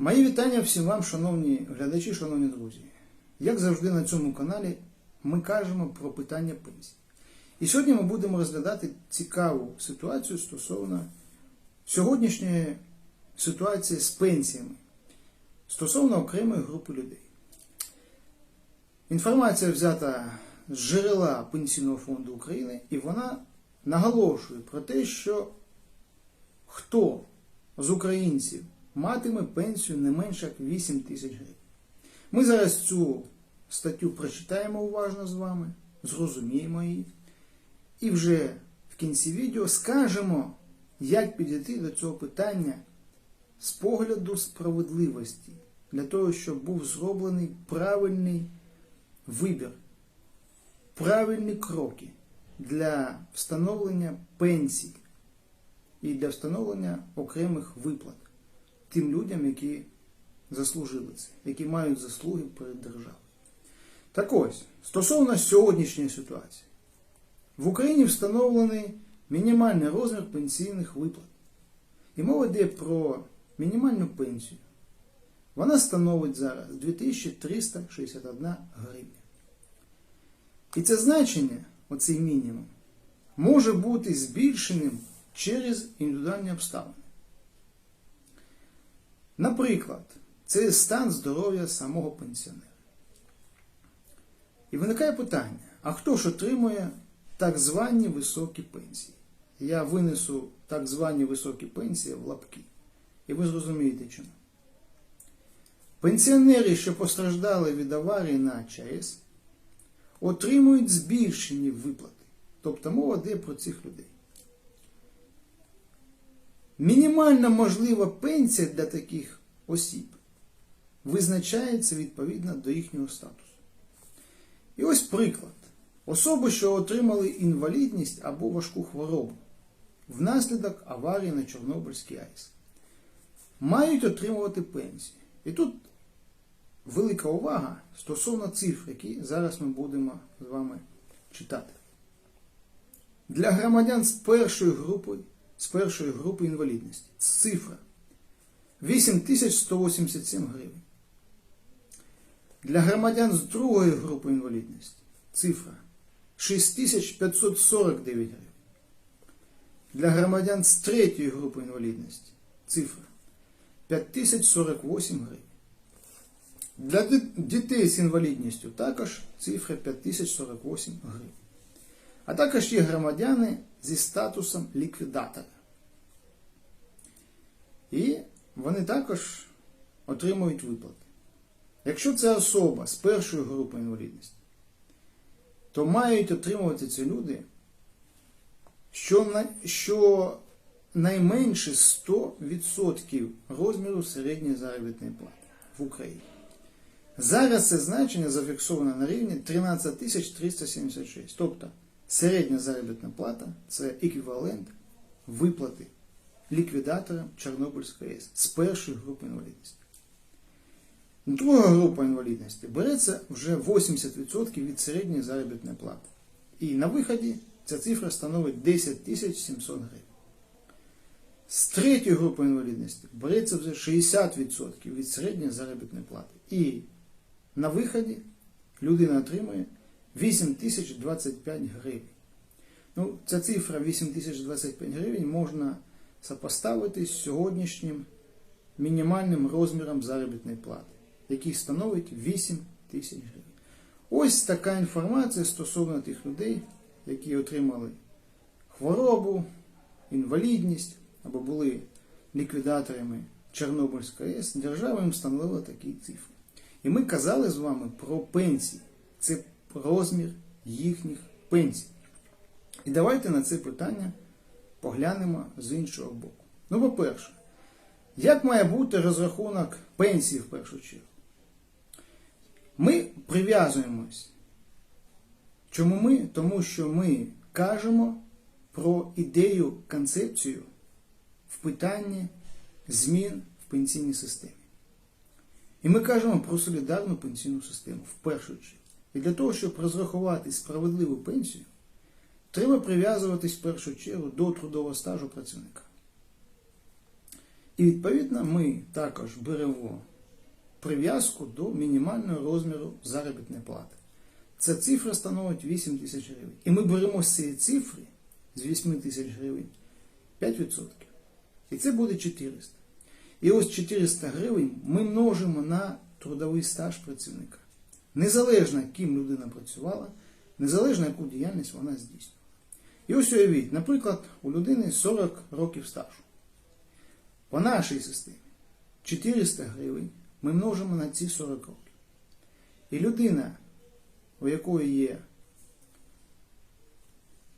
Мої вітання всім вам, шановні глядачі, шановні друзі. Як завжди на цьому каналі ми кажемо про питання пенсій. І сьогодні ми будемо розглядати цікаву ситуацію стосовно сьогоднішньої ситуації з пенсіями стосовно окремої групи людей. Інформація взята з джерела Пенсійного фонду України, і вона наголошує про те, що хто з українців матиме пенсію не менше як 8 тисяч гривень. Ми зараз цю статтю прочитаємо уважно з вами, зрозуміємо її, і вже в кінці відео скажемо, як підійти до цього питання з погляду справедливості, для того, щоб був зроблений правильний вибір, правильні кроки для встановлення пенсій і для встановлення окремих виплат тим людям, які заслужили це, які мають заслуги перед державою. Так ось, стосовно сьогоднішньої ситуації, в Україні встановлений мінімальний розмір пенсійних виплат. І мова йде про мінімальну пенсію. Вона становить зараз 2361 гривня. І це значення, оцей мінімум, може бути збільшеним через індивідуальні обставини. Наприклад, це стан здоров'я самого пенсіонера. І виникає питання: а хто ж отримує так звані високі пенсії? Я винесу так звані високі пенсії в лапки. І ви зрозумієте чому. Пенсіонери, що постраждали від аварії на ЧАЕС, отримують збільшені виплати. Тобто мова йде про цих людей. Мінімальна можлива пенсія для таких осіб визначається відповідно до їхнього статусу. І ось приклад. Особи, що отримали інвалідність або важку хворобу внаслідок аварії на Чорнобильській АЕС, мають отримувати пенсію. І тут велика увага стосовно цифр, які зараз ми будемо з вами читати. Для громадян з першої групи з першої групи інвалідності. Цифра 8187 гривень. Для громадян з другої групи інвалідності цифра 6549 гривень. Для громадян з третьої групи інвалідності цифра 5048 гривень. Для дітей з інвалідністю також цифра 5048 гривень. А також є громадяни зі статусом ліквідатора. І вони також отримують виплати. Якщо це особа з першої групи інвалідності, то мають отримувати ці люди що, найменше 100% розміру середньої заробітної плати в Україні. Зараз це значення зафіксовано на рівні 13 376. Тобто середня заробітна плата це еквівалент виплати ліквідаторам Чорнобильської АЕС з першої групи інвалідності. Друга група інвалідності береться вже 80% від середньої заробітної плати. І на виході ця цифра становить 10 700 гривень. З третьої групи інвалідності береться вже 60% від середньої заробітної плати. І на виході людина отримує 8025 гривень. Ну, Ця цифра 8025 гривень можна сопоставити з сьогоднішнім мінімальним розміром заробітної плати, який становить 8 тисяч гривень. Ось така інформація стосовно тих людей, які отримали хворобу, інвалідність або були ліквідаторами Чорнобильської АЕС, держава їм встановила такі цифри. І ми казали з вами про пенсії. Це розмір їхніх пенсій. І давайте на це питання поглянемо з іншого боку. Ну, по-перше, як має бути розрахунок пенсії в першу чергу? Ми прив'язуємось. Чому ми? Тому що ми кажемо про ідею, концепцію в питанні змін в пенсійній системі. І ми кажемо про солідарну пенсійну систему в першу чергу. І для того, щоб розрахувати справедливу пенсію, треба прив'язуватись в першу чергу до трудового стажу працівника. І відповідно ми також беремо прив'язку до мінімального розміру заробітної плати. Ця цифра становить 8 тисяч гривень. І ми беремо з цієї цифри, з 8 тисяч гривень, 5%. І це буде 400. І ось 400 гривень ми множимо на трудовий стаж працівника. Незалежно, ким людина працювала, незалежно, яку діяльність вона здійснювала. І ось уявіть, наприклад, у людини 40 років стажу. По нашій системі 400 гривень ми множимо на ці 40 років. І людина, у якої є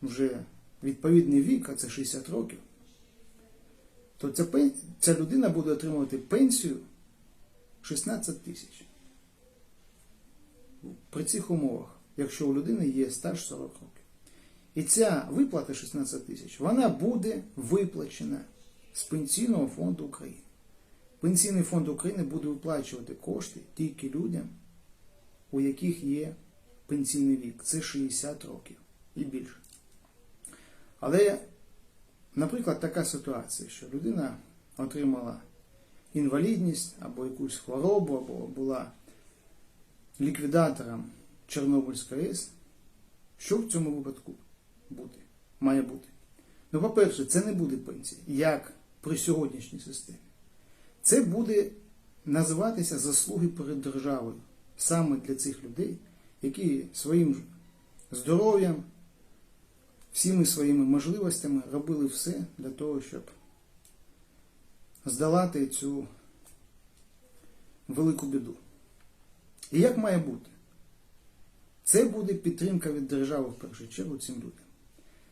вже відповідний вік, а це 60 років, то ця, ця людина буде отримувати пенсію 16 тисяч. При цих умовах, якщо у людини є стаж 40 років. І ця виплата 16 тисяч, вона буде виплачена з Пенсійного фонду України. Пенсійний фонд України буде виплачувати кошти тільки людям, у яких є пенсійний вік. Це 60 років і більше. Але, наприклад, така ситуація, що людина отримала інвалідність або якусь хворобу, або була ліквідатором Чорнобильської АЕС, що в цьому випадку буде? Має бути? Ну, по-перше, це не буде пенсія, як при сьогоднішній системі. Це буде називатися заслуги перед державою саме для цих людей, які своїм здоров'ям, всіми своїми можливостями робили все для того, щоб здолати цю велику біду. І як має бути? Це буде підтримка від держави в першу чергу цим людям.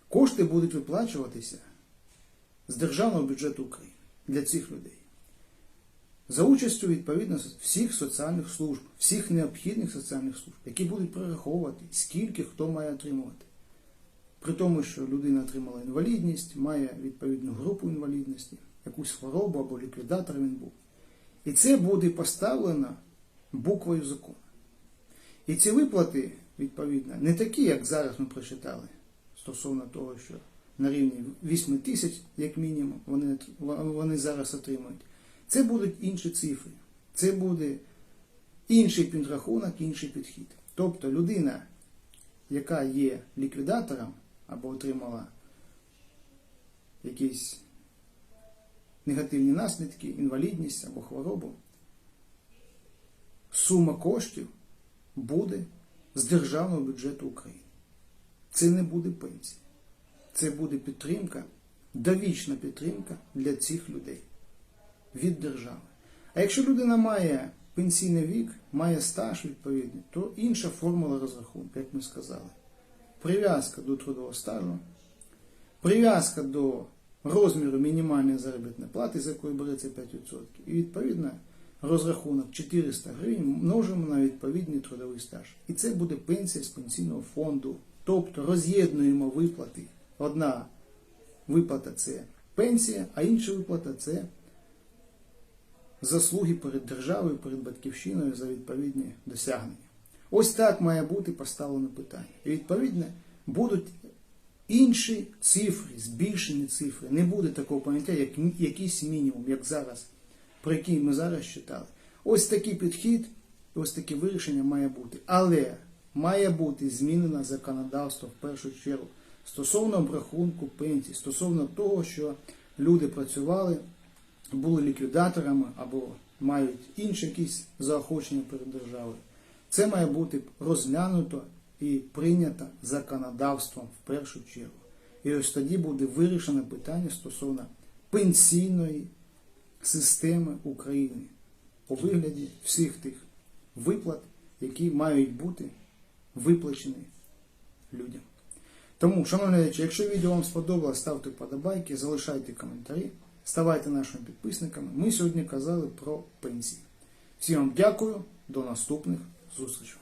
Кошти будуть виплачуватися з державного бюджету України для цих людей. За участю відповідно всіх соціальних служб, всіх необхідних соціальних служб, які будуть прораховувати, скільки хто має отримувати. При тому, що людина отримала інвалідність, має відповідну групу інвалідності, якусь хворобу або ліквідатор він був. І це буде поставлено буквою закону. І ці виплати, відповідно, не такі, як зараз ми прочитали, стосовно того, що на рівні 8 тисяч, як мінімум, вони, вони зараз отримують. Це будуть інші цифри. Це буде інший підрахунок, інший підхід. Тобто людина, яка є ліквідатором або отримала якісь негативні наслідки, інвалідність або хворобу, сума коштів буде з державного бюджету України. Це не буде пенсія. Це буде підтримка, довічна підтримка для цих людей від держави. А якщо людина має пенсійний вік, має стаж відповідний, то інша формула розрахунку, як ми сказали. Прив'язка до трудового стажу, прив'язка до розміру мінімальної заробітної плати, з якої береться 5%, і відповідно розрахунок 400 гривень множимо на відповідний трудовий стаж. І це буде пенсія з пенсійного фонду. Тобто роз'єднуємо виплати. Одна виплата це пенсія, а інша виплата це заслуги перед державою, перед батьківщиною за відповідні досягнення. Ось так має бути поставлено питання. І відповідно будуть інші цифри, збільшені цифри. Не буде такого поняття, як якийсь мінімум, як зараз, про який ми зараз читали. Ось такий підхід, ось таке вирішення має бути. Але має бути змінено законодавство в першу чергу стосовно обрахунку пенсій, стосовно того, що люди працювали, були ліквідаторами або мають інші якісь заохочення перед державою. Це має бути розглянуто і прийнято законодавством в першу чергу. І ось тоді буде вирішено питання стосовно пенсійної системи України у вигляді всіх тих виплат, які мають бути виплачені людям. Тому, шановні глядачі, якщо відео вам сподобалось, ставте вподобайки, залишайте коментарі, ставайте нашими підписниками. Ми сьогодні казали про пенсії. Всім вам дякую, до наступних зустрічей.